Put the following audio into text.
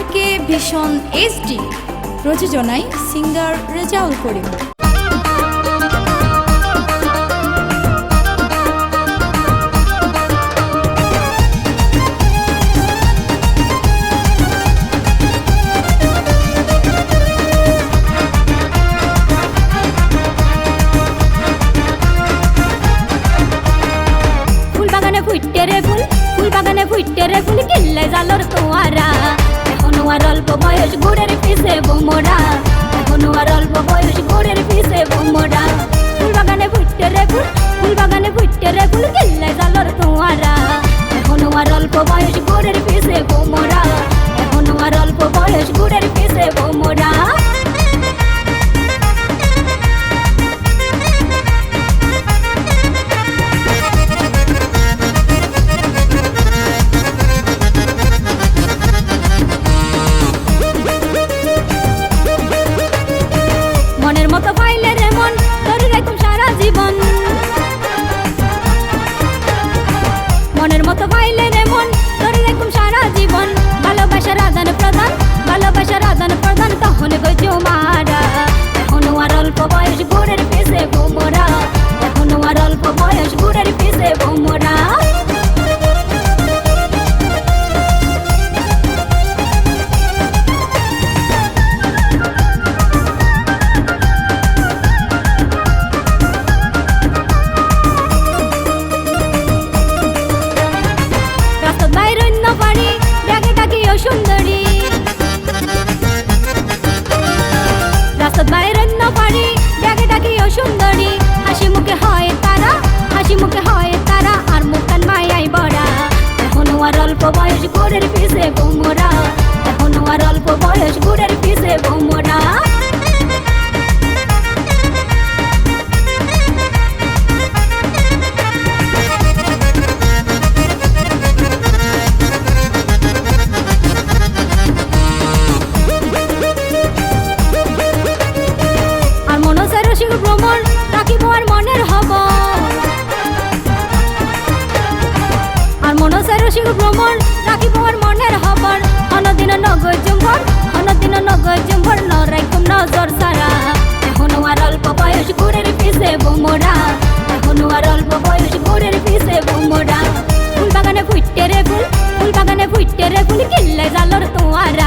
আর কে ভীষণ এসডি প্রযোজনায় সিঙ্গার রেজাউল করিম। ফুইটে রে ফুল ফুল বাগানে ফুইটে রে ফুল, কিল্লে জালর তোয়ারা। বয়স গুড়ের পিছে বোমরা। এখনও আর অল্প সুন্দরী। রসিক ভ্রমণ রাখিব মনের হবর অনদিন নগর জুম্ভর, অনদিন নগর জুম্ভর ন রাখুম নজর সারা। এখনও আর অল্প বয়স ঘুরের পিছে বোমরা। এখনও আর অল্প বয়স ঘুরের পিছে বোমরা। ফুল বাগানে ফুটতে রে ফুল ফুল বাগানে ফুটতে রে ফুল, কিল্লে জালর তোমার